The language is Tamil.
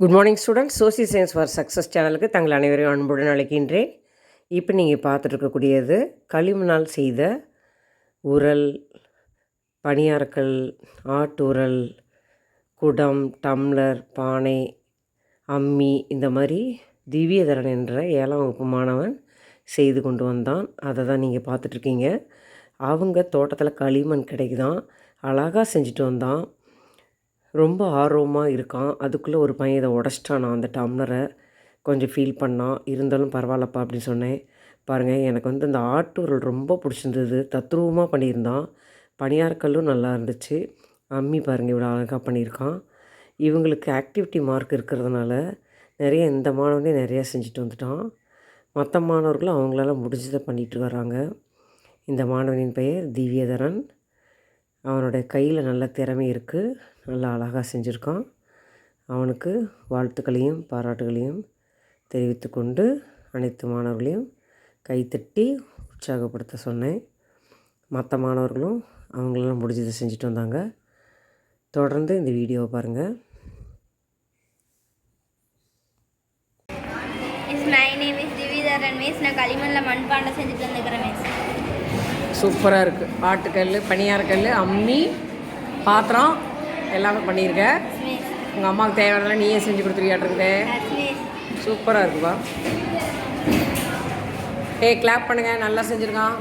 Good morning students social science for success சேனலுக்கு தங்கள் அனைவரையும் அன்புடன் அழைக்கின்றேன். இப்போ நீங்கள் பார்த்துட்ருக்கக்கூடியது களிமணால் களிமண்ணால் செய்த உரல் பணியாரக்கல் ஆட்டுரல் குடம் டம்ளர் பானை அம்மி இந்த மாதிரி திவ்யதரன் என்ற ஏழாம் வகுப்பு மாணவன் செய்து கொண்டு வந்தான். அதை தான் நீங்கள் பார்த்துட்ருக்கீங்க அவங்க தோட்டத்தில் களிமண் கிடைக்குதான். அழகாக செஞ்சுட்டு வந்தான். ரொம்ப ஆர்வமாக இருக்கான். அதுக்குள்ளே ஒரு பையன் இதை உடச்சிட்டானா. அந்த டம்ளரை கொஞ்சம் ஃபீல் பண்ணான். இருந்தாலும் பரவாயில்லப்பா அப்படின்னு சொன்னேன். பாருங்கள் எனக்கு வந்து அந்த ஆட்டுரல் ரொம்ப பிடிச்சிருந்தது. தத்ரூபமாக பண்ணியிருந்தான். பணியாரக்கல்லும் நல்லா இருந்துச்சு. அம்மி பாருங்கள் இவ்வளோ அழகாக பண்ணியிருக்கான். இவங்களுக்கு ஆக்டிவிட்டி மார்க் இருக்கிறதுனால நிறைய இந்த மாணவனே நிறையா செஞ்சுட்டு வந்துட்டான். மற்ற மாணவர்களும் அவங்களால முடிஞ்சதை பண்ணிட்டு வராங்க இந்த மாணவனின் பெயர் திவ்யதரன். அவனுடைய கையில் நல்ல திறமை இருக்குது நல்லா அழகாக செஞ்சுருக்கான். அவனுக்கு வாழ்த்துக்களையும் பாராட்டுகளையும் தெரிவித்து கொண்டு அனைத்து மாணவர்களையும் கைத்தட்டி உற்சாகப்படுத்த சொன்னேன். மற்ற மாணவர்களும் அவங்களெல்லாம் முடிஞ்சதை செஞ்சுட்டு வந்தாங்க. தொடர்ந்து இந்த வீடியோவை பாருங்கள் my name is Dhivitharan miss நான் களிமண்ணில் மண்பாண்டம் செஞ்சுட்டு வந்துக்கிறேன் மிஸ் சூப்பராக இருக்குது ஆட்டுக்கல் பணியாரக்கல் அம்மி பாத்திரம் எல்லாமே பண்ணியிருக்க. உங்கள் அம்மாவுக்கு தேவையானதெல்லாம் நீயே செஞ்சு கொடுத்துருக்கியாட்டிருக்குதே சூப்பராக இருக்குப்பா. ஏய் கிளாப் பண்ணுங்கள் நல்லா செஞ்சுருக்கான்.